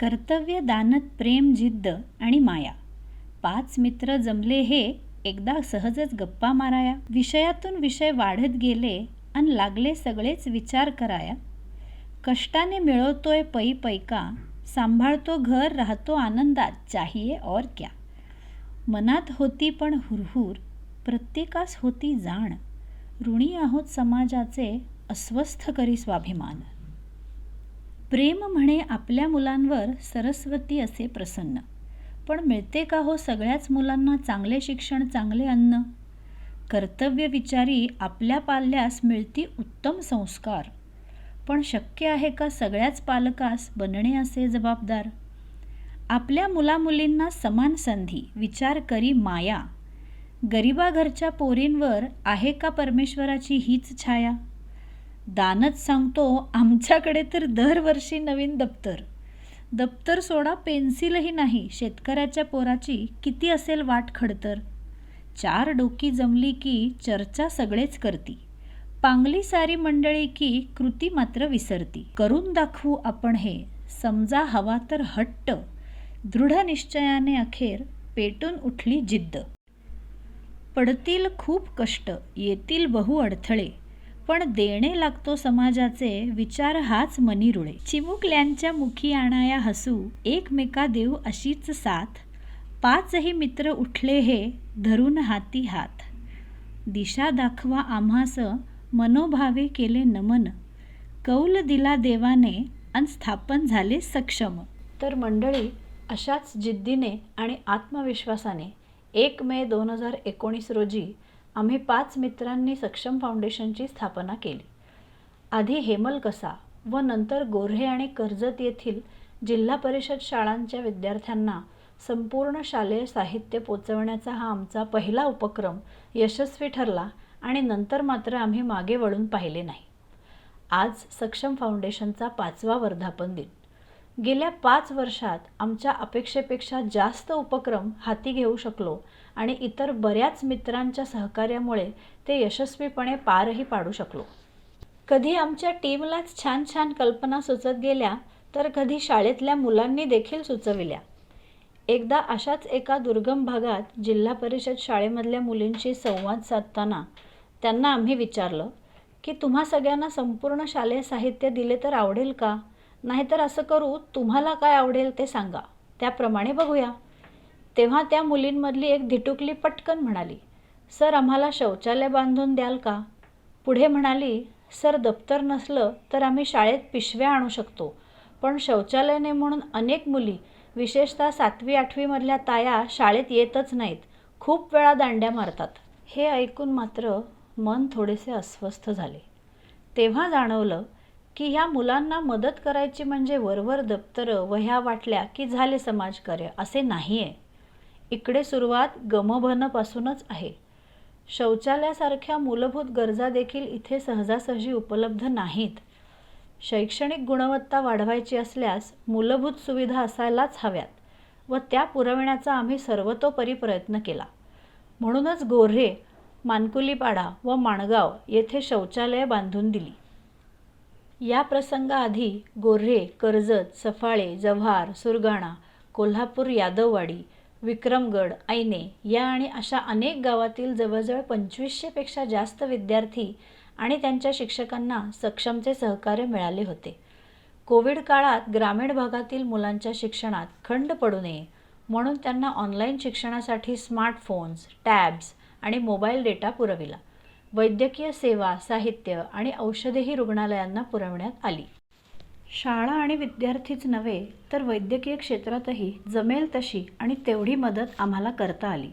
कर्तव्य दानत प्रेम जिद्द आणि माया. पाच मित्र जमले हे एकदा सहजच गप्पा माराया. विषयातून विषय वाढत गेले आणि लागले सगळेच विचार कराया. कष्टाने मिळवतोय पै पैका सांभाळतो घर राहतो आनंदात चाहिये और क्या. मनात होती पण हुरहुर प्रत्येकास होती जाण. ऋणी आहोत समाजाचे अस्वस्थ करी स्वाभिमान. प्रेम म्हणे आपल्या मुलांवर सरस्वती असे प्रसन्न. पण मिळते का हो सगळ्याच मुलांना चांगले शिक्षण चांगले अन्न? कर्तव्य विचारी आपल्या पाल्यास मिळती उत्तम संस्कार. पण शक्य आहे का सगळ्याच पालकास बनणे असे जबाबदार? आपल्या मुलामुलींना समान संधी विचार करी माया. गरिबाघरच्या पोरींवर आहे का परमेश्वराची हीच छाया? दानच सांगतो आमच्याकडे तर दरवर्षी नवीन दप्तर. दप्तर सोडा पेन्सिलही नाही शेतकऱ्याच्या पोराची किती असेल वाट खडतर? चार डोकी जमली की चर्चा सगळेच करती. पांगली सारी मंडळी की कृती मात्र विसरती. करून दाखवू आपण हे. समजा हवा तर हट्ट. दृढ निश्चयाने अखेर पेटून उठली जिद्द. पडतील खूप कष्ट येतील बहु अडथळे. पण देणे लागतो समाजाचे विचार हाच मनी रुळे चिमुकल्यांच्या मुखी आणाया हसू एकमेका देऊ अशीच साथ. पाचही मित्र उठले हे धरून हाती हात. दिशा दाखवा आम्हास मनोभावे केले नमन. कौल दिला देवाने अन स्थापन झाले सक्षम. तर मंडळी अशाच जिद्दीने आणि आत्मविश्वासाने एक मे दोन हजार एकोणीस रोजी आम्ही पाच मित्रांनी सक्षम फाउंडेशनची स्थापना केली. आधी हेमलकसा व नंतर गोऱ्हे आणि कर्जत येथील जिल्हा परिषद शाळांच्या विद्यार्थ्यांना संपूर्ण शालेय साहित्य पोचवण्याचा हा आमचा पहिला उपक्रम यशस्वी ठरला आणि नंतर मात्र आम्ही मागे वळून पाहिले नाही. आज सक्षम फाउंडेशनचा पाचवा वर्धापन दिन. गेल्या पाच वर्षात आमच्या अपेक्षेपेक्षा जास्त उपक्रम हाती घेऊ शकलो आणि इतर बऱ्याच मित्रांच्या सहकार्यामुळे ते यशस्वीपणे पारही पाडू शकलो. कधी आमच्या टीमलाच छान छान कल्पना सुचत गेल्या तर कधी शाळेतल्या मुलांनी देखील सुचविल्या. एकदा अशाच एका दुर्गम भागात जिल्हा परिषद शाळेमधल्या मुलींशी संवाद साधताना त्यांना आम्ही विचारलं की तुम्हा सगळ्यांना संपूर्ण शालेय साहित्य दिले तर आवडेल का? नाहीतर असं करू तुम्हाला काय आवडेल ते सांगा. त्याप्रमाणे बघूया. तेव्हा त्या मुलींमधली एक धिटुकली पटकन म्हणाली सर आम्हाला शौचालय बांधून द्याल का? पुढे म्हणाली सर दप्तर नसलं तर आम्ही शाळेत पिशव्या आणू शकतो. पण शौचालय नाही म्हणून अनेक मुली विशेषतः सातवी आठवीमधल्या ताया शाळेत येतच नाहीत. खूप वेळा दांड्या मारतात. हे ऐकून मात्र मन थोडेसे अस्वस्थ झाले. तेव्हा जाणवलं की ह्या मुलांना मदत करायची म्हणजे वरवर दप्तरं वह्या वाटल्या की झाले समाजकार्य असे नाही आहे इकडे सुरुवात गमभनपासूनच आहे. शौचालयासारख्या मूलभूत गरजा देखील इथे सहजासहजी उपलब्ध नाहीत. शैक्षणिक गुणवत्ता वाढवायची असल्यास मूलभूत सुविधा असायलाच हव्यात व त्या पुरविण्याचा आम्ही सर्वतोपरी प्रयत्न केला. म्हणूनच गोऱ्हे मानकुलीपाडा व माणगाव येथे शौचालये बांधून दिली. या प्रसंगाआधी गोऱ्हे कर्जत सफाळे जव्हार सुरगाणा कोल्हापूर यादववाडी विक्रमगड ऐने या आणि अशा अनेक गावातील जवळजवळ पंचवीसशेपेक्षा जास्त विद्यार्थी आणि त्यांच्या शिक्षकांना सक्षमचे सहकार्य मिळाले होते. कोविड काळात ग्रामीण भागातील मुलांच्या शिक्षणात खंड पडू नये म्हणून त्यांना ऑनलाईन शिक्षणासाठी स्मार्टफोन्स टॅब्स आणि मोबाईल डेटा पुरविला. वैद्यकीय सेवा साहित्य आणि औषधेही रुग्णालयांना पुरवण्यात आली. शाळा आणि विद्यार्थीच नव्हे तर वैद्यकीय क्षेत्रातही जमेल तशी आणि तेवढी मदत आम्हाला करता आली.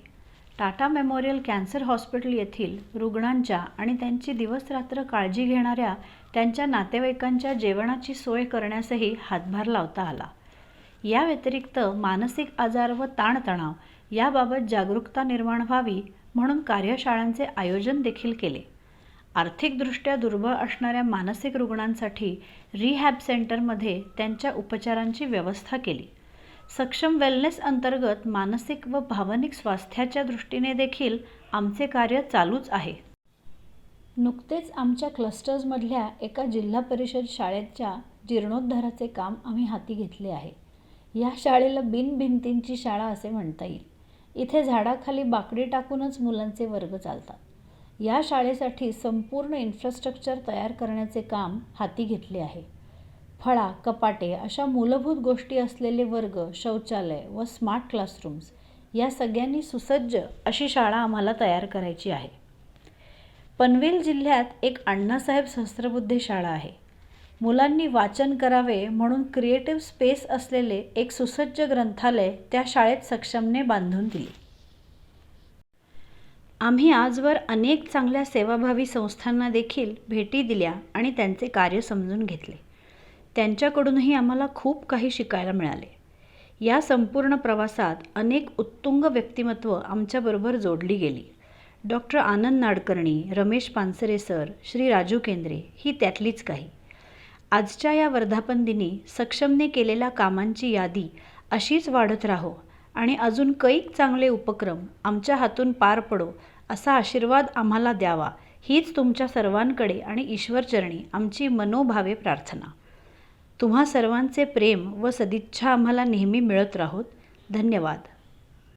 टाटा मेमोरियल कॅन्सर हॉस्पिटल येथील रुग्णांच्या आणि त्यांची दिवसरात्र काळजी घेणाऱ्या त्यांच्या नातेवाईकांच्या जेवणाची सोय करण्यासही हातभार लावता आला. या व्यतिरिक्त मानसिक आजार व ताणतणाव याबाबत जागरूकता निर्माण व्हावी म्हणून कार्यशाळांचे आयोजन देखील केले. आर्थिकदृष्ट्या दुर्बळ असणाऱ्या मानसिक रुग्णांसाठी रिहॅब सेंटरमध्ये त्यांच्या उपचारांची व्यवस्था केली. सक्षम वेलनेस अंतर्गत मानसिक व भावनिक स्वास्थ्याच्या दृष्टीने देखील आमचे कार्य चालूच आहे. नुकतेच आमच्या क्लस्टर्समधल्या एका जिल्हा परिषद शाळेच्या जीर्णोद्धाराचे काम आम्ही हाती घेतले आहे. या शाळेला बिनभिंतींची शाळा असे म्हणता येईल. इथे झाडाखाली बाकडी टाकूनच मुलांचे वर्ग चालतात. या शाळेसाठी संपूर्ण इन्फ्रास्ट्रक्चर तयार करण्याचे काम हाती घेतले आहे. फळा कपाटे अशा मूलभूत गोष्टी असलेले वर्ग शौचालय व स्मार्ट क्लासरूम्स या सगळ्यांनी सुसज्ज अशी शाळा आम्हाला तयार करायची आहे. पनवेल जिल्ह्यात एक अण्णासाहेब सहस्त्रबुद्धे शाळा आहे. मुलांनी वाचन करावे म्हणून क्रिएटिव्ह स्पेस असलेले एक सुसज्ज ग्रंथालय त्या शाळेत सक्षमने बांधून दिले. आम्ही आजवर अनेक चांगल्या सेवाभावी संस्थांना देखील भेटी दिल्या आणि त्यांचे कार्य समजून घेतले. त्यांच्याकडूनही आम्हाला खूप काही शिकायला मिळाले. या संपूर्ण प्रवासात अनेक उत्तुंग व्यक्तिमत्व आमच्याबरोबर जोडली गेली. डॉक्टर आनंद नाडकर्णी रमेश पानसरे सर श्री राजू केंद्रे ही त्यातलीच काही. आजच्या या वर्धापन दिनी सक्षमने केलेल्या कामांची यादी अशीच वाढत राहो आणि अजून कैक चांगले उपक्रम आमच्या हातून पार पडो असा आशीर्वाद आम्हाला द्यावा हीच तुमच्या सर्वांकडे आणि ईश्वरचरणी आमची मनोभावे प्रार्थना. तुम्हा सर्वांचे प्रेम व सदिच्छा आम्हाला नेहमी मिळत राहोत. धन्यवाद.